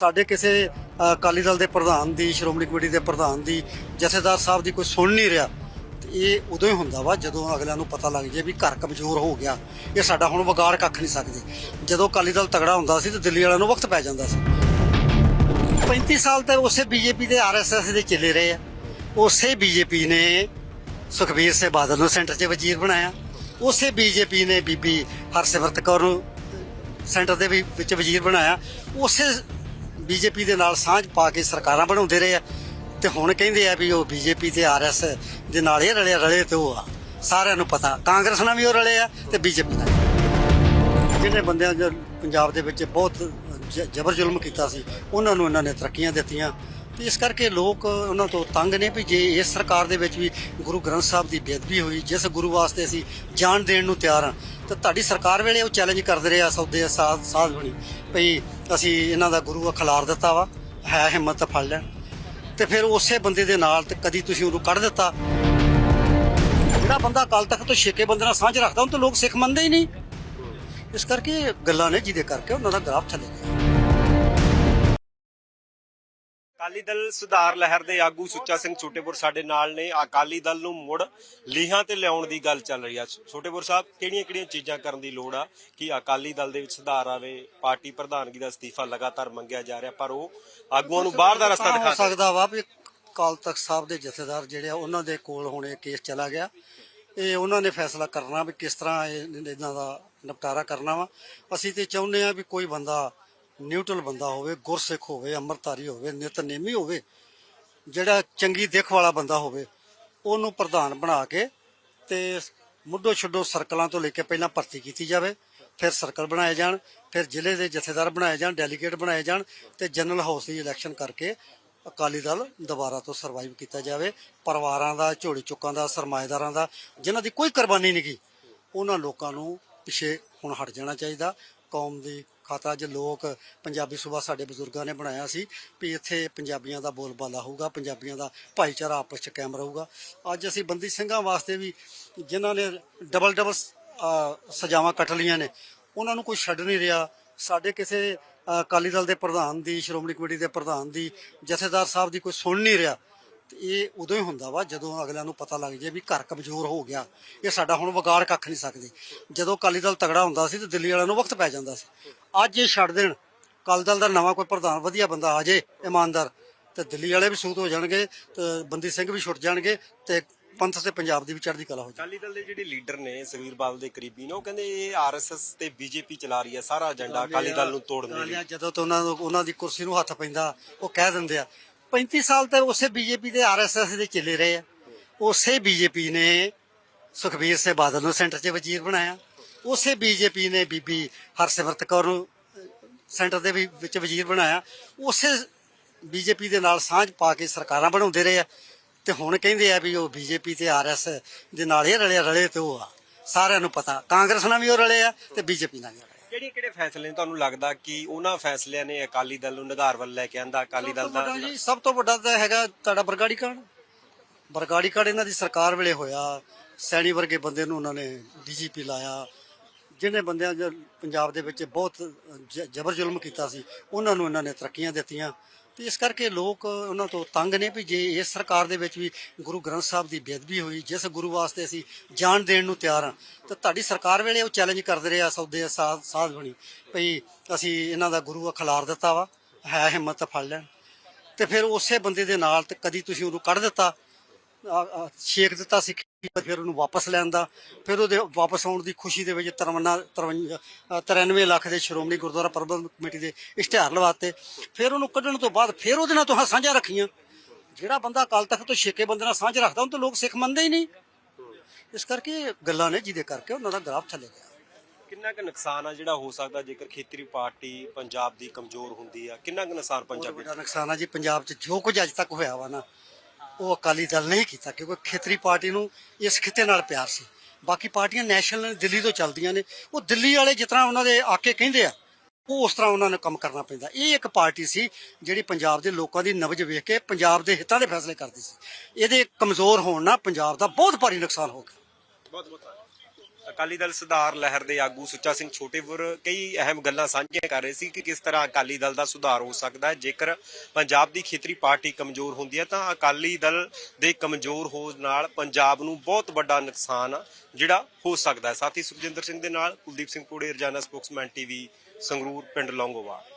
ਸਾਡੇ ਕਿਸੇ ਅਕਾਲੀ ਦਲ ਦੇ ਪ੍ਰਧਾਨ ਦੀ, ਸ਼੍ਰੋਮਣੀ ਕਮੇਟੀ ਦੇ ਪ੍ਰਧਾਨ ਦੀ, ਜਥੇਦਾਰ ਸਾਹਿਬ ਦੀ ਕੋਈ ਸੁਣ ਨਹੀਂ ਰਿਹਾ, ਤੇ ਇਹ ਉਦੋਂ ਹੀ ਹੁੰਦਾ ਵਾ ਜਦੋਂ ਅਗਲਿਆਂ ਨੂੰ ਪਤਾ ਲੱਗ ਜੇ ਵੀ ਘਰ ਕਮਜ਼ੋਰ ਹੋ ਗਿਆ। ਇਹ ਸਾਡਾ ਹੁਣ ਵਿਗਾੜ ਕੱਖ ਨਹੀਂ ਸਕਦੇ। ਜਦੋਂ ਅਕਾਲੀ ਦਲ ਤਗੜਾ ਹੁੰਦਾ ਸੀ ਤੇ ਦਿੱਲੀ ਵਾਲਿਆਂ ਨੂੰ ਵਕਤ ਪੈ ਜਾਂਦਾ ਸੀ। 35 ਸਾਲ ਤੱਕ ਉਸੇ ਬੀਜੇਪੀ ਦੇ ਆਰਐਸਐਸ ਦੇ ਚੱਲੇ ਰਹੇ ਆ। ਉਸੇ ਬੀਜੇਪੀ ਨੇ ਸੁਖਬੀਰ ਸਿੰਘ ਬਾਦਲ ਨੂੰ ਸੈਂਟਰ 'ਚ ਵਜ਼ੀਰ ਬਣਾਇਆ। ਉਸੇ ਬੀਜੇਪੀ ਨੇ ਬੀਬੀ ਹਰਸਿਮਰਤ ਕੌਰ ਨੂੰ ਸੈਂਟਰ ਦੇ ਵੀ ਵਿੱਚ ਵਜ਼ੀਰ ਬਣਾਇਆ। ਉਸੇ ਬੀਜੇਪੀ ਦੇ ਨਾਲ ਸਾਂਝ ਪਾ ਕੇ ਸਰਕਾਰਾਂ ਬਣਾਉਂਦੇ ਰਹੇ ਆ। ਤੇ ਹੁਣ ਕਹਿੰਦੇ ਆ ਵੀ ਉਹ ਬੀਜੇਪੀ ਤੇ ਆਰਐਸ ਦੇ ਨਾਲ ਇਹ ਰਲੇ ਰਲੇ ਤੇ ਉਹ ਆ। ਸਾਰਿਆਂ ਨੂੰ ਪਤਾ। ਕਾਂਗਰਸ ਨਾਲ ਵੀ ਉਹ ਰਲੇ ਆ ਤੇ ਬੀਜੇਪੀ ਨਾਲ ਵੀ। ਜਿਹੜੇ ਬੰਦਿਆਂ ਨੇ ਪੰਜਾਬ ਦੇ ਵਿੱਚ ਬਹੁਤ ਜ- ਜ਼ਬਰ ਜ਼ੁਲਮ ਕੀਤਾ ਸੀ, ਉਹਨਾਂ ਨੂੰ ਇਹਨਾਂ ਨੇ ਤਰੱਕੀਆਂ ਦਿੱਤੀਆਂ। ਤੇ ਇਸ ਕਰਕੇ ਲੋਕ ਉਹਨਾਂ ਤੋਂ ਤੰਗ ਨੇ ਵੀ ਜੇ ਇਸ ਸਰਕਾਰ ਦੇ ਵਿੱਚ ਵੀ ਗੁਰੂ ਗ੍ਰੰਥ ਸਾਹਿਬ ਦੀ ਬੇਅਦਬੀ ਹੋਈ, ਜਿਸ ਗੁਰੂ ਵਾਸਤੇ ਅਸੀਂ ਜਾਨ ਦੇਣ ਨੂੰ ਤਿਆਰ ਹਾਂ ਤਾਂ ਤੁਹਾਡੀ ਸਰਕਾਰ ਵੇਲੇ ਉਹ ਚੈਲੰਜ ਕਰਦੇ ਰਹੇ ਆ, ਸੌਦੇ ਆ, ਸਾਧ ਸਾਧ ਬਣੀ। ਭਈ ਅਸੀਂ ਇਹਨਾਂ ਦਾ ਗੁਰੂ ਖਿਲਾਰ ਦਿੱਤਾ ਵਾ, ਹੈ ਹਿੰਮਤ ਫੜ ਲੈਣ। ਤੇ ਫਿਰ ਉਸੇ ਬੰਦੇ ਦੇ ਨਾਲ ਤੇ ਕਦੀ ਤੁਸੀਂ ਉਹਨੂੰ ਕੱਢ ਦਿੱਤਾ। ਜਿਹੜਾ ਬੰਦਾ ਕੱਲ ਤੱਕ ਤੋਂ ਛੇਕੇ ਬੰਦੇ ਨਾਲ ਸਾਂਝ ਰੱਖਦਾ, ਉਹਨੂੰ ਤਾਂ ਲੋਕ ਸਿੱਖ ਮੰਨਦੇ ਹੀ ਨਹੀਂ। ਇਸ ਕਰਕੇ ਗੱਲਾਂ ਨੇ ਜਿਹਦੇ ਕਰਕੇ ਉਹਨਾਂ ਦਾ ਗ੍ਰਾਫ ਥੱਲੇ ਗਿਆ। ਅਕਾਲੀ ਦਲ ਸੁਧਾਰ ਲਹਿਰ ਦੇ ਆਗੂ ਸੁੱਚਾ ਸਿੰਘ ਛੋਟੇਪੁਰ ਸਾਡੇ ਨਾਲ ਨੇ। ਅਕਾਲੀ ਦਲ ਨੂੰ ਮੁੜ ਲੀਹਾਂ ਤੇ ਲਿਆਉਣ ਦੀ ਗੱਲ ਚੱਲ ਰਹੀ ਆ। ਛੋਟੇਪੁਰ ਸਾਹਿਬ ਕਿਹੜੀਆਂ ਕਿਹੜੀਆਂ ਚੀਜ਼ਾਂ ਕਰਨ ਦੀ ਲੋੜ ਆ ਕਿ ਅਕਾਲੀ ਦਲ ਦੇ ਵਿੱਚ ਸੁਧਾਰ ਆਵੇ? ਪਾਰਟੀ ਪ੍ਰਧਾਨਗੀ ਦਾ ਅਸਤੀਫਾ ਲਗਾਤਾਰ ਮੰਗਿਆ ਜਾ ਰਿਹਾ ਪਰ ਉਹ ਆਗੂਆਂ ਨੂੰ ਬਾਹਰ ਦਾ ਰਸਤਾ ਦਿਖਾ ਸਕਦਾ ਵਾ ਵੀ ਕਾਲ ਤਖਤ ਸਾਹਿਬ ਦੇ ਜਥੇਦਾਰ ਜਿਹੜੇ ਆ ਉਹਨਾਂ ਦੇ ਕੋਲ ਹੁਣ ਇਹ ਕੇਸ ਚਲਾ ਗਿਆ। ਇਹ ਉਹਨਾਂ ਨੇ ਫੈਸਲਾ ਕਰਨਾ ਵੀ ਕਿਸ ਤਰ੍ਹਾਂ ਇਹ ਇਹਨਾਂ ਦਾ ਨਿਪਟਾਰਾ ਕਰਨਾ ਵਾ। ਅਸੀਂ ਤੇ ਚਾਹੁੰਦੇ ਆ ਵੀ ਕੋਈ ਬੰਦਾ ਨਿਊਟਰਲ ਬੰਦਾ ਹੋਵੇ, ਗੁਰਸਿੱਖ ਹੋਵੇ, ਅੰਮ੍ਰਿਤਧਾਰੀ ਹੋਵੇ, ਨਿਤਨੇਮੀ ਹੋਵੇ, ਜਿਹੜਾ ਚੰਗੀ ਦਿੱਖ ਵਾਲਾ ਬੰਦਾ ਹੋਵੇ, ਉਹਨੂੰ ਪ੍ਰਧਾਨ ਬਣਾ ਕੇ ਤੇ ਮੁੱਢੋ ਛੱਡੋ ਸਰਕਲਾਂ ਤੋਂ ਲੈ ਕੇ ਪਹਿਲਾਂ ਭਰਤੀ ਕੀਤੀ ਜਾਵੇ, ਫਿਰ ਸਰਕਲ ਬਣਾਏ ਜਾਣ, ਫਿਰ ਜ਼ਿਲ੍ਹੇ ਦੇ ਜਥੇਦਾਰ ਬਣਾਏ ਜਾਣ, ਡੈਲੀਗੇਟ ਬਣਾਏ ਜਾਣ ਤੇ ਜਨਰਲ ਹਾਊਸ ਦੀ ਇਲੈਕਸ਼ਨ ਕਰਕੇ ਅਕਾਲੀ ਦਲ ਦੁਬਾਰਾ ਤੋਂ ਸਰਵਾਈਵ ਕੀਤਾ ਜਾਵੇ। ਪਰਿਵਾਰਾਂ ਦਾ ਝੋੜੀ ਚੁੱਕਾਂ ਦਾ, ਸਰਮਾਏਦਾਰਾਂ ਦਾ, ਜਿਨ੍ਹਾਂ ਦੀ ਕੋਈ ਕੁਰਬਾਨੀ ਨਹੀਂ ਗਈ ਉਹਨਾਂ ਲੋਕਾਂ ਨੂੰ ਪਿਛੇ ਹੁਣ ਹਟ ਜਾਣਾ ਚਾਹੀਦਾ। ਕੌਮ ਦੀ ਖਾਤਾ ਅੱਜ ਲੋਕ ਪੰਜਾਬੀ ਸੂਬਾ ਸਾਡੇ ਬਜ਼ੁਰਗਾਂ ਨੇ ਬਣਾਇਆ ਸੀ ਵੀ ਇੱਥੇ ਪੰਜਾਬੀਆਂ ਦਾ ਬੋਲਬਾਲਾ ਹੋਊਗਾ, ਪੰਜਾਬੀਆਂ ਦਾ ਭਾਈਚਾਰਾ ਆਪਸ 'ਚ ਕਾਇਮ ਰਹੂਗਾ। ਅੱਜ ਅਸੀਂ ਬੰਦੀ ਸਿੰਘਾਂ ਵਾਸਤੇ ਵੀ ਜਿਨ੍ਹਾਂ ਨੇ ਡਬਲ ਡਬਲ ਸਜ਼ਾਵਾਂ ਕੱਟ ਲੀਆਂ ਨੇ, ਉਹਨਾਂ ਨੂੰ ਕੋਈ ਛੱਡ ਨਹੀਂ ਰਿਹਾ। ਸਾਡੇ ਕਿਸੇ ਅਕਾਲੀ ਦਲ ਦੇ ਪ੍ਰਧਾਨ ਦੀ, ਸ਼੍ਰੋਮਣੀ ਕਮੇਟੀ ਦੇ ਪ੍ਰਧਾਨ ਦੀ ਜਥੇਦਾਰ ਸਾਹਿਬ ਦੀ ਕੋਈ ਸੁਣ ਨਹੀਂ ਰਿਹਾ। ਤੇ ਇਹ ਉਦੋਂ ਹੀ ਹੁੰਦਾ ਵਾ ਜਦੋਂ ਅਗਲਿਆਂ ਨੂੰ ਪਤਾ ਲੱਗ ਜੇ ਵੀ ਘਰ ਕਮਜ਼ੋਰ ਹੋ ਗਿਆ। ਇਹ ਸਾਡਾ ਹੁਣ ਵਿਗਾੜ ਕੱਖ ਨਹੀਂ ਸਕਦੇ। ਜਦੋਂ ਅਕਾਲੀ ਦਲ ਤਗੜਾ ਹੁੰਦਾ ਸੀ ਤੇ ਦਿੱਲੀ ਵਾਲਿਆਂ ਨੂੰ ਵਕਤ ਪੈ ਜਾਂਦਾ ਸੀ। ਅੱਜ ਇਹ ਛੱਡ ਦੇਣ। ਅਕਾਲੀ ਦਲ ਦਾ ਨਵਾਂ ਕੋਈ ਪ੍ਰਧਾਨ ਵਧੀਆ ਬੰਦਾ ਆ ਜੇ ਇਮਾਨਦਾਰ ਤੇ ਦਿੱਲੀ ਵਾਲੇ ਵੀ ਸੂਤ ਹੋ ਜਾਣਗੇ ਤੇ ਬੰਦੀ ਸਿੰਘ ਵੀ ਛੁੱਟ ਜਾਣਗੇ ਤੇ ਪੰਥ ਤੇ ਪੰਜਾਬ ਦੀ ਵੀ ਚੜ੍ਹਦੀ ਕਲਾ ਹੋ ਜਾਊ। ਅਕਾਲੀ ਦਲ ਦੇ ਜਿਹੜੇ ਲੀਡਰ ਨੇ ਬਾਦਲ ਦੇ ਕਰੀਬੀ ਨੇ ਉਹ ਕਹਿੰਦੇ ਇਹ ਆਰਐਸਐਸ ਤੇ ਬੀਜੇਪੀ ਚਲਾ ਰਹੀ ਹੈ ਸਾਰਾ ਏਜੰਡਾ ਅਕਾਲੀ ਦਲ ਨੂੰ ਤੋੜਨ ਦੇ ਲਈ। ਜਦੋਂ ਤੋਂ ਉਹਨਾਂ ਦੀ ਕੁਰਸੀ ਨੂੰ ਹੱਥ ਪੈਂਦਾ ਉਹ ਕਹਿ ਦਿੰਦੇ ਆ 35 ਸਾਲ ਤੱਕ ਉਸੇ ਬੀਜੇਪੀ ਦੇ ਆਰਐਸਐਸ ਦੇ ਚੱਲੇ ਰਹੇ ਆ। ਉਸੇ ਬੀਜੇਪੀ ਨੇ ਸੁਖਬੀਰ ਸਿੰਘ ਬਾਦਲ ਨੂੰ ਸੈਂਟਰ 'ਚ ਵਜ਼ੀਰ ਬਣਾਇਆ। ਉਸੇ ਬੀਜੇਪੀ ਨੇ ਬੀਬੀ ਹਰਸਿਮਰਤ ਕੌਰ ਨੂੰ ਸੈਂਟਰ ਦੇ ਵੀ ਵਿੱਚ ਵਜ਼ੀਰ ਬਣਾਇਆ। ਉਸੇ ਬੀਜੇਪੀ ਦੇ ਨਾਲ ਸਾਂਝ ਪਾ ਕੇ ਸਰਕਾਰਾਂ ਬਣਾਉਂਦੇ ਰਹੇ ਆ। ਤੇ ਹੁਣ ਕਹਿੰਦੇ ਆ ਵੀ ਉਹ ਬੀਜੇਪੀ ਤੇ ਆਰਐਸ ਦੇ ਨਾਲ ਇਹ ਰਲੇ ਰਲੇ ਤੇ ਉਹ ਆ। ਸਾਰਿਆਂ ਨੂੰ ਪਤਾ। ਕਾਂਗਰਸ ਨਾਲ ਵੀ ਉਹ ਰਲੇ ਆ ਤੇ ਬੀਜੇਪੀ ਨਾਲ ਵੀ ਰਲੇ ਕਿਹੜੇ ਕਿਹੜੇ ਫੈਸਲੇ ਨੇ? ਤੁਹਾਨੂੰ ਲੱਗਦਾ ਕਿ ਉਹਨਾਂ ਫੈਸਲਿਆਂ ਨੇ ਅਕਾਲੀ ਦਲ ਨੂੰ ਨਿਗਾਰ ਵੱਲ ਲੈ ਕੇ ਆਂਦਾ ਅਕਾਲੀ ਦਲ ਦਾ ਵੱਡਾ ਜੀ ਸਭ ਤੋਂ ਵੱਡਾ ਤਾਂ ਹੈਗਾ ਤੁਹਾਡਾ ਬਰਗਾੜੀ ਕਾਂਡ। ਬਰਗਾੜੀ ਕਾਂਡ ਇਹਨਾਂ ਦੀ ਸਰਕਾਰ ਵੇਲੇ ਹੋਇਆ। ਸੈਣੀ ਵਰਗੇ ਬੰਦੇ ਨੂੰ ਉਹਨਾਂ ਨੇ ਡੀਜੀਪੀ ਲਾਇਆ। ਜਿਹਨੇ ਬੰਦਿਆਂ ਨੇ ਪੰਜਾਬ ਦੇ ਵਿੱਚ ਬਹੁਤ ਜ- ਜ਼ਬਰ ਜ਼ੁਲਮ ਕੀਤਾ ਸੀ ਉਹਨਾਂ ਨੂੰ ਇਹਨਾਂ ਨੇ ਤਰੱਕੀਆਂ ਦਿੱਤੀਆਂ। ਤੇ ਇਸ ਕਰਕੇ ਲੋਕ ਉਹਨਾਂ ਤੋਂ ਤੰਗ ਨੇ ਵੀ ਜੇ ਇਸ ਸਰਕਾਰ ਦੇ ਵਿੱਚ ਵੀ ਗੁਰੂ ਗ੍ਰੰਥ ਸਾਹਿਬ ਦੀ ਬੇਅਦਬੀ ਹੋਈ, ਜਿਸ ਗੁਰੂ ਵਾਸਤੇ ਅਸੀਂ ਜਾਨ ਦੇਣ ਨੂੰ ਤਿਆਰ ਹਾਂ, ਤਾਂ ਤੁਹਾਡੀ ਸਰਕਾਰ ਵੇਲੇ ਉਹ ਚੈਲੰਜ ਕਰਦੇ ਰਹੇ ਸੌਦੇ ਆ, ਸਾਧ ਸਾਧ ਬਣੀ, ਭਈ ਅਸੀਂ ਇਹਨਾਂ ਦਾ ਗੁਰੂ ਖਿਲਾਰ ਦਿੱਤਾ ਵਾ, ਹੈ ਹਿੰਮਤ ਫੜ ਲੈਣ। ਤੇ ਫਿਰ ਉਸੇ ਬੰਦੇ ਦੇ ਨਾਲ ਤੇ ਕਦੀ ਤੁਸੀਂ ਉਹਨੂੰ ਕੱਢ ਦਿੱਤਾ ਛੇਕ ਦਿੱਤਾ ਸਿੱਖੀ ਫਿਰ ਉਹਨੂੰ ਵਾਪਸ ਲੈਣ ਦਾ। ਫਿਰ ਉਹਦੇ ਵਾਪਸ ਆਉਣ ਦੀ ਖੁਸ਼ੀ ਦੇ ਵਿੱਚ 53 93 ਲੱਖ ਦੇ ਸ਼੍ਰੋਮਣੀ ਗੁਰਦੁਆਰਾ ਪ੍ਰਬੰਧਕ ਕਮੇਟੀ ਦੇ ਇਸ਼ਤਿਹਾਰ ਲਵਾਤੇ। ਫਿਰ ਉਹਨੂੰ ਕੱਢਣ ਤੋਂ ਬਾਅਦ ਫਿਰ ਉਹਦੇ ਨਾਲ ਤੁਹਾਂ ਸਾਂਝਾ ਰੱਖੀਆਂ। ਜਿਹੜਾ ਬੰਦਾ ਅਕਾਲ ਤਖਤ ਤੋਂ ਛੇਕੇ ਬੰਦੇ ਨਾਲ ਸਾਂਝ ਰੱਖਦਾ ਉਹਨੂੰ ਤਾਂ ਲੋਕ ਸਿੱਖ ਮੰਨਦੇ ਹੀ ਨਹੀਂ। ਇਸ ਕਰਕੇ ਗੱਲਾਂ ਨੇ ਜਿਹਦੇ ਕਰਕੇ ਉਹਨਾਂ ਦਾ ਗ੍ਰਾਫ ਥੱਲੇ ਗਿਆ। ਕਿੰਨਾ ਕੁ ਨੁਕਸਾਨ ਆ ਜਿਹੜਾ ਹੋ ਸਕਦਾ ਜੇਕਰ ਖੇਤਰੀ ਪਾਰਟੀ ਪੰਜਾਬ ਦੀ ਕਮਜ਼ੋਰ ਹੁੰਦੀ ਆ? ਕਿੰਨਾ ਕੁ ਨੁਕਸਾਨ ਪੰਜਾਬੀ ਵੱਡਾ ਨੁਕਸਾਨ ਆ ਜੀ ਪੰਜਾਬ 'ਚ ਜੋ ਕੁਝ ਅੱਜ ਤੱਕ ਹੋਇਆ ਵਾ ਨਾ ਉਹ ਅਕਾਲੀ ਦਲ ਨਹੀਂ ਕੀਤਾ, ਕਿਉਂਕਿ ਖੇਤਰੀ ਪਾਰਟੀ ਨੂੰ ਇਸ ਖਿੱਤੇ ਨਾਲ ਪਿਆਰ ਸੀ। ਬਾਕੀ ਪਾਰਟੀਆਂ ਨੈਸ਼ਨਲ ਦਿੱਲੀ ਤੋਂ ਚੱਲਦੀਆਂ ਨੇ। ਉਹ ਦਿੱਲੀ ਵਾਲੇ ਜਿਸ ਤਰ੍ਹਾਂ ਉਹਨਾਂ ਦੇ ਆਕੇ ਕਹਿੰਦੇ ਆ, ਉਹ ਉਸ ਤਰ੍ਹਾਂ ਉਹਨਾਂ ਨੂੰ ਕੰਮ ਕਰਨਾ ਪੈਂਦਾ। ਇਹ ਇੱਕ ਪਾਰਟੀ ਸੀ ਜਿਹੜੀ ਪੰਜਾਬ ਦੇ ਲੋਕਾਂ ਦੀ ਨਬਜ ਵੇਖ ਕੇ ਪੰਜਾਬ ਦੇ ਹਿੱਤਾਂ ਦੇ ਫੈਸਲੇ ਕਰਦੀ ਸੀ। ਇਹਦੇ ਕਮਜ਼ੋਰ ਹੋਣ ਨਾਲ ਪੰਜਾਬ ਦਾ ਬਹੁਤ ਭਾਰੀ ਨੁਕਸਾਨ ਹੋ ਗਿਆ। ਬਹੁਤ ਬਹੁਤ ਅਕਾਲੀ ਦਲ ਸੁਧਾਰ ਲਹਿਰ ਦੇ ਆਗੂ ਸੁੱਚਾ ਸਿੰਘ ਛੋਟੇਪੁਰ ਕਈ ਅਹਿਮ ਗੱਲਾਂ ਸਾਂਝੀਆਂ ਕਰ ਰਹੇ ਸੀ ਕਿ ਕਿਸ ਤਰ੍ਹਾਂ ਅਕਾਲੀ ਦਲ ਦਾ ਸੁਧਾਰ ਹੋ ਸਕਦਾ ਹੈ। ਜੇਕਰ ਪੰਜਾਬ ਦੀ ਖੇਤਰੀ ਪਾਰਟੀ ਕਮਜ਼ੋਰ ਹੁੰਦੀ ਹੈ ਤਾਂ ਅਕਾਲੀ ਦਲ ਦੇ ਕਮਜ਼ੋਰ ਹੋਣ ਨਾਲ ਪੰਜਾਬ ਨੂੰ ਬਹੁਤ ਵੱਡਾ ਨੁਕਸਾਨ ਜਿਹੜਾ ਹੋ ਸਕਦਾ ਹੈ। ਸਾਥੀ ਸੁਖਜਿੰਦਰ ਸਿੰਘ ਦੇ ਨਾਲ ਕੁਲਦੀਪ ਸਿੰਘ ਪੂੜੇ, ਰਜਾਨਾ ਸਪੋਕਸਮੈਨ ਟੀਵੀ, ਸੰਗਰੂਰ, ਪਿੰਡ ਲੌਂਗੋਵਾਲ।